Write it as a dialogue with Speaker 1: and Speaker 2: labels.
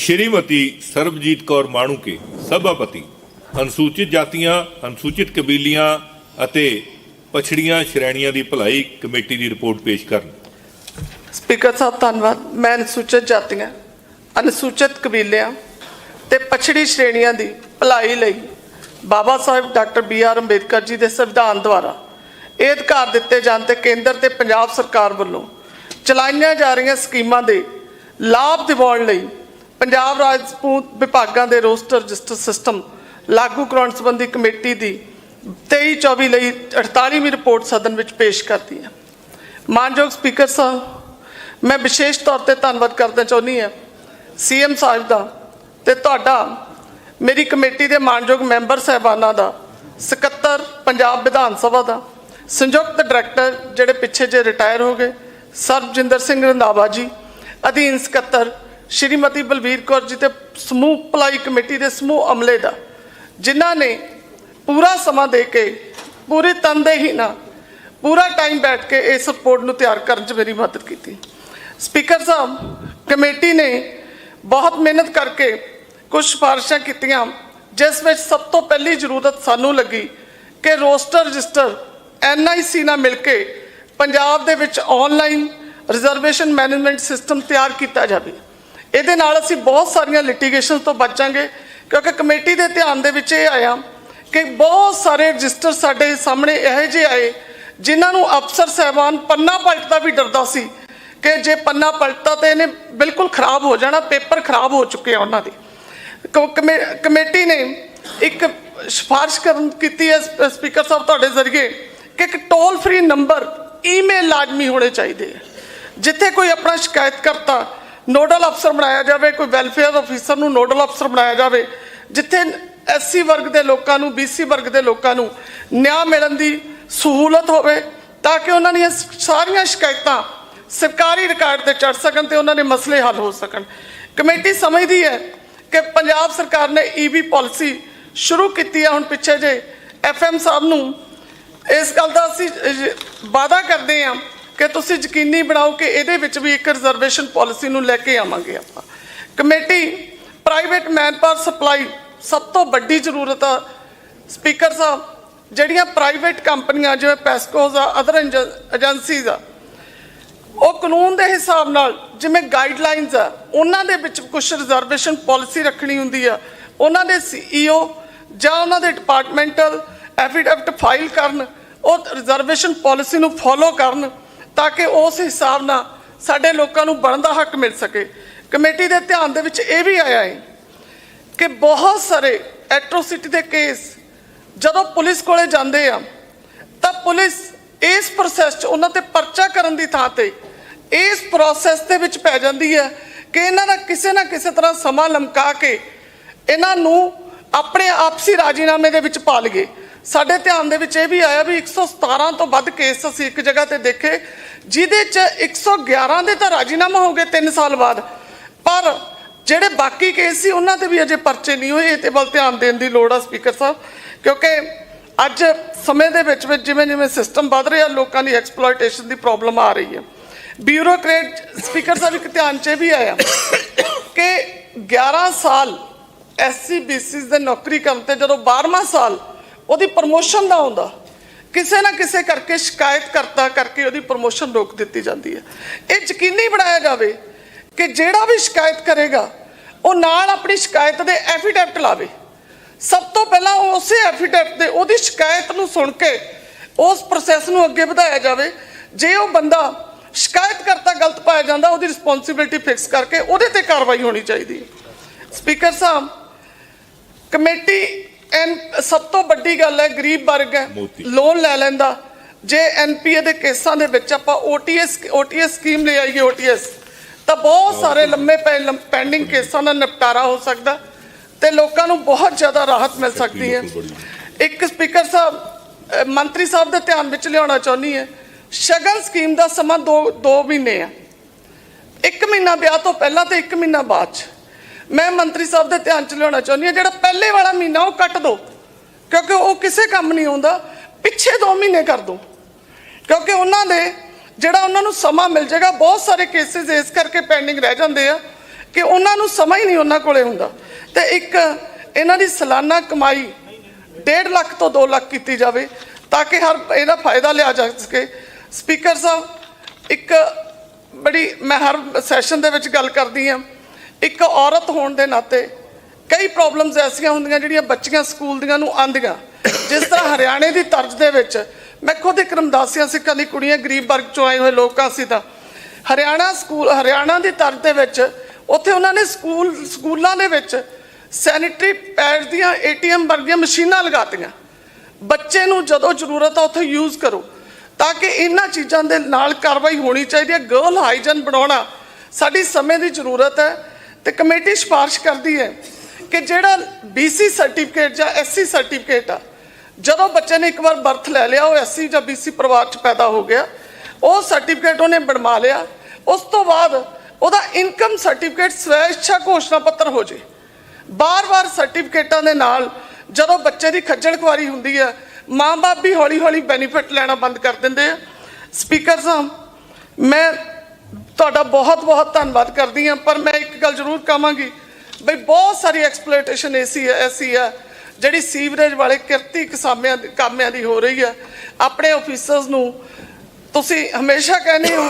Speaker 1: ਸ਼੍ਰੀਮਤੀ ਸਰਬਜੀਤ ਕੌਰ ਮਾਣੂਕੇ ਸਭਾਪਤੀ। ਅਨੁਸੂਚਿਤ ਜਾਤੀਆਂ, ਅਨੁਸੂਚਿਤ ਕਬੀਲੀਆਂ ਅਤੇ ਪਛੜੀਆਂ ਸ਼੍ਰੇਣੀਆਂ ਦੀ ਭਲਾਈ ਕਮੇਟੀ ਦੀ ਰਿਪੋਰਟ ਪੇਸ਼ ਕਰਨ।
Speaker 2: ਸਪੀਕਰ ਸਾਹਿਬ, ਧੰਨਵਾਦ। ਮੈਂ ਅਨੁਸੂਚਿਤ ਜਾਤੀਆਂ, ਅਨੁਸੂਚਿਤ ਕਬੀਲਿਆਂ ਤੇ ਪਛੜੀ ਸ਼੍ਰੇਣੀਆਂ ਦੀ ਭਲਾਈ ਲਈ Baba Sahib doctor B R Ambedkar ji ਦੇ ਸੰਵਿਧਾਨ ਦੁਆਰਾ ਇਹ ਅਧਿਕਾਰ ਦਿੱਤੇ ਜਾਣ ਤੇ ਕੇਂਦਰ ਤੇ ਪੰਜਾਬ ਸਰਕਾਰ ਵੱਲੋਂ ਚਲਾਈਆਂ ਜਾ ਰਹੀਆਂ ਸਕੀਮਾਂ ਦੇ ਲਾਭ ਦਿਵਾਉਣ ਲਈ ਪੰਜਾਬ ਰਾਜਪੂਤ ਵਿਭਾਗਾਂ ਦੇ ਰੋਸਟਰ ਰਜਿਸਟਰ ਸਿਸਟਮ ਲਾਗੂ ਕਰਾਉਣ ਸੰਬੰਧੀ ਕਮੇਟੀ ਦੀ 23 24 ਲਈ 48ਵੀਂ ਰਿਪੋਰਟ ਸਦਨ ਵਿੱਚ ਪੇਸ਼ ਕਰਦੀ ਹੈ। ਮਾਨਯੋਗ ਸਪੀਕਰ ਸਾਹਿਬ, ਮੈਂ ਵਿਸ਼ੇਸ਼ ਤੌਰ ਤੇ ਧੰਨਵਾਦ ਕਰਨਾ ਚਾਹੁੰਦੀ ਹਾਂ ਸੀਐਮ ਸਾਹਿਬ ਦਾ ਤੇ ਤੁਹਾਡਾ, ਮੇਰੀ ਕਮੇਟੀ ਦੇ ਮਾਨਯੋਗ ਮੈਂਬਰ ਸਹਿਬਾਨਾਂ ਦਾ, ਸਕੱਤਰ ਪੰਜਾਬ ਵਿਧਾਨ ਸਭਾ ਦਾ, ਸੰਯੁਕਤ ਡਾਇਰੈਕਟਰ ਜਿਹੜੇ ਪਿੱਛੇ ਜੇ ਰਿਟਾਇਰ ਹੋ ਗਏ, ਸਰਬਜਿੰਦਰ ਸਿੰਘ ਰੰਧਾਵਾ ਜੀ, ਅਧੀਨ ਸਕੱਤਰ ਸ਼੍ਰੀਮਤੀ ਬਲਵੀਰ ਕੌਰ ਜੀ ਤੇ ਸਮੂਹ ਭਲਾਈ ਕਮੇਟੀ ਦੇ ਸਮੂਹ ਅਮਲੇ ਦਾ, ਜਿਨ੍ਹਾਂ ਨੇ ਪੂਰਾ ਸਮਾਂ ਦੇ ਕੇ ਪੂਰੀ ਤਨਦੇਹੀ ਨਾਲ ਪੂਰਾ ਟਾਈਮ ਬੈਠ ਕੇ ਇਸ ਰਿਪੋਰਟ ਨੂੰ ਤਿਆਰ ਕਰਨ 'ਚ ਮੇਰੀ ਮਦਦ ਕੀਤੀ। ਸਪੀਕਰ ਸਾਹਿਬ, ਕਮੇਟੀ ਨੇ ਬਹੁਤ ਮਿਹਨਤ ਕਰਕੇ ਕੁਝ ਸਿਫਾਰਿਸ਼ਾਂ ਕੀਤੀਆਂ, ਜਿਸ ਵਿੱਚ ਸਭ ਤੋਂ ਪਹਿਲੀ ਜ਼ਰੂਰਤ ਸਾਨੂੰ ਲੱਗੀ ਕਿ ਰੋਸਟਰ ਰਜਿਸਟਰ ਐਨਆਈਸੀ ਨਾਲ ਮਿਲ ਕੇ ਪੰਜਾਬ ਦੇ ਵਿੱਚ ਆਨਲਾਈਨ ਰਿਜ਼ਰਵੇਸ਼ਨ ਮੈਨੇਜਮੈਂਟ ਸਿਸਟਮ ਤਿਆਰ ਕੀਤਾ ਜਾਵੇ। ਇਹਦੇ ਨਾਲ ਅਸੀਂ ਬਹੁਤ ਸਾਰੀਆਂ ਲਿਟੀਗੇਸ਼ਨ ਤੋਂ ਬਚਾਂਗੇ, ਕਿਉਂਕਿ ਕਮੇਟੀ ਦੇ ਧਿਆਨ ਦੇ ਵਿੱਚ ਇਹ ਆਇਆ ਕਿ ਬਹੁਤ ਸਾਰੇ ਰਜਿਸਟਰ ਸਾਡੇ ਸਾਹਮਣੇ ਇਹੋ ਜਿਹੇ ਆਏ, ਜਿਨ੍ਹਾਂ ਨੂੰ ਅਫਸਰ ਸਹਿਬਾਨ ਪੰਨਾ ਪਲਟਦਾ ਵੀ ਡਰਦਾ ਸੀ ਕਿ ਜੇ ਪੰਨਾ ਪਲਟਾ ਤੇ ਇਹਨੇ ਬਿਲਕੁਲ ਖਰਾਬ ਹੋ ਜਾਣਾ, ਪੇਪਰ ਖਰਾਬ ਹੋ ਚੁੱਕੇ ਆ ਉਹਨਾਂ ਦੇ। ਕੋ- ਕਮੇ- ਕਮੇਟੀ ਨੇ ਇੱਕ ਸਿਫਾਰਿਸ਼ ਕਰਨ ਕੀਤੀ ਹੈ ਸਪੀਕਰ ਸਾਹਿਬ ਤੁਹਾਡੇ ਜ਼ਰੀਏ ਕਿ ਇੱਕ ਟੋਲ ਫ੍ਰੀ ਨੰਬਰ ਈਮੇਲ ਲਾਜ਼ਮੀ ਹੋਣੇ ਚਾਹੀਦੇ ਹੈ ਜਿੱਥੇ ਕੋਈ ਆਪਣਾ ਸ਼ਿਕਾਇਤ ਕਰਤਾ ਨੋਡਲ ਅਫਸਰ ਬਣਾਇਆ ਜਾਵੇ, ਕੋਈ ਵੈਲਫੇਅਰ ਅਫੀਸਰ ਨੂੰ ਨੋਡਲ ਅਫਸਰ ਬਣਾਇਆ ਜਾਵੇ, ਜਿੱਥੇ ਐਸਸੀ ਵਰਗ ਦੇ ਲੋਕਾਂ ਨੂੰ ਬੀਸੀ ਵਰਗ ਦੇ ਲੋਕਾਂ ਨੂੰ ਨਿਆਂ ਮਿਲਣ ਦੀ ਸਹੂਲਤ ਹੋਵੇ, ਤਾਂ ਕਿ ਉਹਨਾਂ ਦੀਆਂ ਸਾਰੀਆਂ ਸ਼ਿਕਾਇਤਾਂ ਸਰਕਾਰੀ ਰਿਕਾਰਡ ਤੇ ਚੜ ਸਕਣ ਤੇ ਉਹਨਾਂ ਦੇ ਮਸਲੇ ਹੱਲ ਹੋ ਸਕਣ। ਕਮੇਟੀ ਸਮਝਦੀ ਹੈ ਕਿ ਪੰਜਾਬ ਸਰਕਾਰ ਨੇ ਈਵੀ ਪਾਲਿਸੀ ਸ਼ੁਰੂ ਕੀਤੀ ਹੈ, ਹੁਣ ਪਿੱਛੇ ਜੇ ਐਫਐਮ ਸਾਹਿਬ ਨੂੰ ਇਸ ਗੱਲ ਦਾ ਅਸੀਂ ਵਾਅਦਾ ਕਰਦੇ ਹਾਂ ਕਿ ਤੁਸੀਂ ਯਕੀਨੀ ਬਣਾਓ ਕਿ ਇਹਦੇ ਵਿੱਚ ਵੀ ਇੱਕ ਰਿਜ਼ਰਵੇਸ਼ਨ ਪਾਲਿਸੀ ਨੂੰ ਲੈ ਕੇ ਆਵਾਂਗੇ ਆਪਾਂ। ਕਮੇਟੀ ਪ੍ਰਾਈਵੇਟ ਮੈਨਪਾਵਰ ਸਪਲਾਈ ਸਭ ਤੋਂ ਵੱਡੀ ਜ਼ਰੂਰਤ ਆ। ਸਪੀਕਰ ਸਾਹਿਬ, ਜਿਹੜੀਆਂ ਪ੍ਰਾਈਵੇਟ ਕੰਪਨੀਆਂ, ਜਿਵੇਂ ਪੈਸਕੋਜ਼ ਆ ਅਦਰ ਏਜੰਸੀਜ਼ ਆ, ਉਹ ਕਾਨੂੰਨ ਦੇ ਹਿਸਾਬ ਨਾਲ ਜਿਵੇਂ ਗਾਈਡਲਾਈਨਸ ਆ, ਉਹਨਾਂ ਦੇ ਵਿੱਚ ਕੁਝ ਰਿਜ਼ਰਵੇਸ਼ਨ ਪਾਲਿਸੀ ਰੱਖਣੀ ਹੁੰਦੀ ਆ। ਉਹਨਾਂ ਦੇ ਸੀਈਓ ਜਾਂ ਉਹਨਾਂ ਦੇ ਡਿਪਾਰਟਮੈਂਟਲ ਐਫੀਡੈਵਿਟ ਫਾਈਲ ਕਰਨ, ਉਹ ਰਿਜ਼ਰਵੇਸ਼ਨ ਪਾਲਿਸੀ ਨੂੰ ਫੋਲੋ ਕਰਨ। ਤਾਂ ਕਿ ਉਸ ਹਿਸਾਬ ਨਾਲ ਸਾਡੇ ਲੋਕਾਂ ਨੂੰ ਬਣਦਾ ਹੱਕ ਮਿਲ ਸਕੇ। ਕਮੇਟੀ ਦੇ ਧਿਆਨ ਦੇ ਵਿੱਚ ਇਹ ਵੀ ਆਇਆ ਹੈ ਕਿ ਬਹੁਤ ਸਾਰੇ ਐਟਰੋਸਿਟੀ ਦੇ ਕੇਸ ਜਦੋਂ ਪੁਲਿਸ ਕੋਲੇ ਜਾਂਦੇ ਆ, ਤਾਂ ਪੁਲਿਸ ਇਸ ਪ੍ਰੋਸੈਸ 'ਚ ਉਹਨਾਂ ਤੇ ਪਰਚਾ ਕਰਨ ਦੀ ਥਾਂ ਤੇ ਇਸ ਪ੍ਰੋਸੈਸ ਦੇ ਵਿੱਚ ਪੈ ਜਾਂਦੀ ਹੈ ਕਿ ਇਹਨਾਂ ਦਾ ਕਿਸੇ ਨਾ ਕਿਸੇ ਤਰ੍ਹਾਂ ਸਮਾਂ ਲਮਕਾ ਕੇ ਇਹਨਾਂ ਨੂੰ ਆਪਣੇ ਆਪਸੀ ਰਾਜੀਨਾਮੇ ਦੇ ਵਿੱਚ ਪਾ ਲਈਏ। ਸਾਡੇ ਧਿਆਨ ਦੇ ਵਿੱਚ ਇਹ ਵੀ ਆਇਆ ਵੀ 117 ਤੋਂ ਵੱਧ ਕੇਸ ਅਸੀਂ ਇੱਕ ਜਗ੍ਹਾ ਤੇ ਦੇਖੇ ਜਿਹਦੇ 'ਚ 111 ਦੇ ਤਾਂ ਰਾਜੀਨਾਮਾ ਹੋ ਗਏ 3 ਸਾਲ ਬਾਅਦ। ਪਰ ਜਿਹੜੇ ਬਾਕੀ ਕੇਸ ਸੀ, ਉਹਨਾਂ ਤੇ ਵੀ ਅਜੇ ਪਰਚੇ ਨਹੀਂ ਹੋਏ। ਇਹ ਤੇ ਵੱਲ ਧਿਆਨ ਦੇਣ ਦੀ ਲੋੜ ਆ ਸਪੀਕਰ ਸਾਹਿਬ, ਕਿਉਂਕਿ ਅੱਜ ਸਮੇਂ ਦੇ ਵਿੱਚ ਵਿੱਚ ਜਿਵੇਂ ਜਿਵੇਂ ਸਿਸਟਮ ਵੱਧ ਰਿਹਾ, ਲੋਕਾਂ ਦੀ ਐਕਸਪਲੋਇਟੇਸ਼ਨ ਦੀ ਪ੍ਰੋਬਲਮ ਆ ਰਹੀ ਹੈ। ਬਿਊਰੋਕ੍ਰੇਟ, ਸਪੀਕਰ ਸਾਹਿਬ ਇੱਕ ਧਿਆਨ 'ਚ ਇਹ ਵੀ ਆਇਆ ਕਿ 11 ਸਾਲ ਐਸਸੀ ਬੀਸੀ ਦੇ ਨੌਕਰੀ ਕਰਨ ਤੇ ਜਦੋਂ 12ਵਾਂ ਸਾਲ ਉਹਦੀ ਪ੍ਰਮੋਸ਼ਨ ਦਾ ਆਉਂਦਾ ਕਿਸੇ ਨਾ ਕਿਸੇ ਕਰਕੇ ਸ਼ਿਕਾਇਤ ਕਰਤਾ ਕਰਕੇ ਉਹਦੀ ਪ੍ਰਮੋਸ਼ਨ ਰੋਕ ਦਿੱਤੀ ਜਾਂਦੀ ਹੈ। ਇਹ ਯਕੀਨੀ ਬਣਾਇਆ ਜਾਵੇ ਕਿ ਜਿਹੜਾ ਵੀ ਸ਼ਿਕਾਇਤ ਕਰੇਗਾ, ਉਹ ਨਾਲ ਆਪਣੀ ਸ਼ਿਕਾਇਤ ਦੇ ਐਫੀਡੈਵਿਟ ਲਾਵੇ। ਸਭ ਤੋਂ ਪਹਿਲਾਂ ਉਹ ਉਸੇ ਐਫੀਡੈਵਿਟ ਦੇ ਉਹਦੀ ਸ਼ਿਕਾਇਤ ਨੂੰ ਸੁਣ ਕੇ ਉਸ ਪ੍ਰੋਸੈਸ ਨੂੰ ਅੱਗੇ ਵਧਾਇਆ ਜਾਵੇ। ਜੇ ਉਹ ਬੰਦਾ ਸ਼ਿਕਾਇਤ ਕਰਤਾ, ਗਲਤ ਪਾਇਆ ਜਾਂਦਾ, ਉਹਦੀ ਰਿਸਪੌਂਸਿਬਿਲਟੀ ਫਿਕਸ ਕਰਕੇ ਉਹਦੇ ਤੇ ਕਾਰਵਾਈ ਹੋਣੀ ਚਾਹੀਦੀ ਹੈ। ਸਪੀਕਰ ਸਾਹਿਬ, ਕਮੇਟੀ ਐਨ ਸਭ ਤੋਂ ਵੱਡੀ ਗੱਲ ਹੈ ਗਰੀਬ ਵਰਗ ਹੈ। ਲੋਨ ਲੈ ਲੈਂਦਾ। ਜੇ ਐਨਪੀਏ ਦੇ ਕੇਸਾਂ ਦੇ ਵਿੱਚ ਆਪਾਂ ਓਟੀਐਸ ਓਟੀਐਸ ਸਕੀਮ ਲੈ ਆਈਏ ਓਟੀਐਸ ਤਾਂ ਬਹੁਤ ਸਾਰੇ ਲੰਮੇ ਪੈਂਡਿੰਗ ਕੇਸਾਂ ਦਾ ਨਿਪਟਾਰਾ ਹੋ ਸਕਦਾ ਤੇ ਲੋਕਾਂ ਨੂੰ ਬਹੁਤ ਜ਼ਿਆਦਾ ਰਾਹਤ ਮਿਲ ਸਕਦੀ ਹੈ। ਇੱਕ ਸਪੀਕਰ ਸਾਹਿਬ ਮੰਤਰੀ ਸਾਹਿਬ ਦੇ ਧਿਆਨ ਵਿੱਚ ਲਿਆਉਣਾ ਚਾਹੁੰਦੀ ਹੈ। ਸ਼ਗਨ ਸਕੀਮ ਦਾ ਸਮਾਂ 2 2 ਮਹੀਨੇ ਆ। ਇੱਕ ਮਹੀਨਾ ਵਿਆਹ ਤੋਂ ਪਹਿਲਾਂ ਤੇ ਇੱਕ ਮਹੀਨਾ ਬਾਅਦ ਚ। ਮੈਂ ਮੰਤਰੀ ਸਾਹਿਬ ਦੇ ਧਿਆਨ ਚ ਲਿਆਉਣਾ ਚਾਹੁੰਦੀ ਹਾਂ, ਜਿਹੜਾ ਪਹਿਲੇ ਵਾਲਾ ਮਹੀਨਾ ਉਹ ਕੱਟ ਦਿਓ ਕਿਉਂਕਿ ਉਹ ਕਿਸੇ ਕੰਮ ਨਹੀਂ ਆਉਂਦਾ, ਪਿੱਛੇ 2 ਮਹੀਨੇ ਕਰ ਦਿਓ ਕਿਉਂਕਿ ਉਹਨਾਂ ਦੇ, ਜਿਹੜਾ ਉਹਨਾਂ ਨੂੰ ਸਮਾਂ ਮਿਲ ਜਾਏਗਾ, ਬਹੁਤ ਸਾਰੇ ਕੇਸਿਸ ਇਸ ਕਰਕੇ ਪੈਂਡਿੰਗ ਰਹਿ ਜਾਂਦੇ ਆ ਕਿ ਉਹਨਾਂ ਨੂੰ ਸਮਾਂ ਹੀ ਨਹੀਂ ਉਹਨਾਂ ਕੋਲੇ ਹੁੰਦਾ। ਤੇ ਇੱਕ ਇਹਨਾਂ ਦੀ ਸਾਲਾਨਾ ਕਮਾਈ 1.5 ਲੱਖ ਤੋਂ 2 ਲੱਖ ਕੀਤੀ ਜਾਵੇ ਤਾਂ ਕਿ ਹਰ ਇਹਦਾ ਫਾਇਦਾ ਲਿਆ ਜਾ ਸਕੇ। ਸਪੀਕਰ ਸਾਹਿਬ, ਇੱਕ ਬੜੀ ਮੈਂ ਹਰ ਸੈਸ਼ਨ ਦੇ ਵਿੱਚ ਗੱਲ ਕਰਦੀ ਹਾਂ। ਇੱਕ ਔਰਤ ਹੋਣ ਦੇ ਨਾਤੇ ਕਈ ਪ੍ਰੋਬਲਮਸ ਐਸੀਆਂ ਹੁੰਦੀਆਂ ਜਿਹੜੀਆਂ ਬੱਚੀਆਂ ਸਕੂਲ ਦੀਆਂ ਨੂੰ ਆਂਦੀਆਂ ਜਿਸ ਤਰ੍ਹਾਂ ਹਰਿਆਣੇ ਦੀ ਤਰਜ਼ ਦੇ ਵਿੱਚ ਮੈਂ ਖੁਦ ਇੱਕ ਰਮਦਾਸੀਆਂ ਸਿੱਖਾਂ ਦੀ ਕੁੜੀਆਂ ਗਰੀਬ ਵਰਗ ਚੋਂ ਆਏ ਹੋਏ ਲੋਕਾਂ ਸੀ ਤਾਂ। ਹਰਿਆਣਾ ਸਕੂਲ, ਹਰਿਆਣਾ ਦੀ ਤਰਜ਼ ਦੇ ਵਿੱਚ ਉੱਥੇ ਉਹਨਾਂ ਨੇ ਸਕੂਲ, ਸਕੂਲਾਂ ਦੇ ਵਿੱਚ ਸੈਨੀਟਰੀ ਪੈਡ ਦੀਆਂ ਏਟੀਐਮ ਵਰਗੀਆਂ ਮਸ਼ੀਨਾਂ ਲਗਾਤੀਆਂ। ਬੱਚੇ ਨੂੰ ਜਦੋਂ ਜ਼ਰੂਰਤ ਆ ਉੱਥੇ ਯੂਜ਼ ਕਰੋ, ਤਾਂ ਕਿ ਇਹਨਾਂ ਚੀਜ਼ਾਂ ਦੇ ਨਾਲ ਕਾਰਵਾਈ ਹੋਣੀ ਚਾਹੀਦੀ ਹੈ। ਗਰਲ ਹਾਈਜਨ ਬਣਾਉਣਾ ਸਾਡੀ ਸਮੇਂ ਦੀ ਜ਼ਰੂਰਤ ਹੈ। ਤੇ ਕਮੇਟੀ ਸਿਫਾਰਿਸ਼ ਕਰਦੀ ਹੈ ਕਿ ਜਿਹੜਾ BC ਸਰਟੀਫਿਕੇਟ ਜਾਂ SC ਸਰਟੀਫਿਕੇਟ ਆ, ਜਦੋਂ ਬੱਚੇ ਨੇ ਇੱਕ ਵਾਰ ਬਰਥ ਲੈ ਲਿਆ, ਉਹ SC ਜਾਂ BC ਪਰਿਵਾਰ 'ਚ ਪੈਦਾ ਹੋ ਗਿਆ, ਉਹ ਸਰਟੀਫਿਕੇਟ ਉਹਨੇ ਬਣਵਾ ਲਿਆ, ਉਸ ਤੋਂ ਬਾਅਦ ਉਹਦਾ ਇਨਕਮ ਸਰਟੀਫਿਕੇਟ ਸਵੈ ਇੱਛਾ ਘੋਸ਼ਣਾ ਪੱਤਰ ਹੋ ਜੇ। ਬਾਰ-ਬਾਰ ਸਰਟੀਫਿਕੇਟਾਂ ਦੇ ਨਾਲ ਜਦੋਂ ਬੱਚੇ ਦੀ ਖੱਜਲ ਖੁਆਰੀ ਹੁੰਦੀ ਹੈ, ਮਾਂ-ਬਾਪ ਵੀ ਹੌਲੀ-ਹੌਲੀ ਬੈਨੀਫਿਟ ਲੈਣਾ ਬੰਦ ਕਰ ਦਿੰਦੇ ਆ। ਸਪੀਕਰ ਸਾਹਿਬ, ਮੈਂ ਤੁਹਾਡਾ ਬਹੁਤ-ਬਹੁਤ ਧੰਨਵਾਦ ਕਰਦੀ ਹਾਂ, ਪਰ ਮੈਂ ਇੱਕ ਗੱਲ ਜ਼ਰੂਰ ਕਹਾਂਗੀ ਬਈ ਬਹੁਤ ਸਾਰੀ ਐਕਸਪਲੋਇਟੇਸ਼ਨ ਐਸੀ ਹੈ ਐਸੀ ਹੈ, ਜਿਹੜੀ ਸੀਵਰੇਜ ਵਾਲੇ ਕਿਰਤੀ ਕਿਸਾਮਿਆਂ ਕਾਮਿਆਂ ਦੀ ਹੋ ਰਹੀ ਹੈ। ਆਪਣੇ ਆਫੀਸਰਸ ਨੂੰ ਤੁਸੀਂ ਹਮੇਸ਼ਾ ਕਹਿੰਦੇ ਹੋ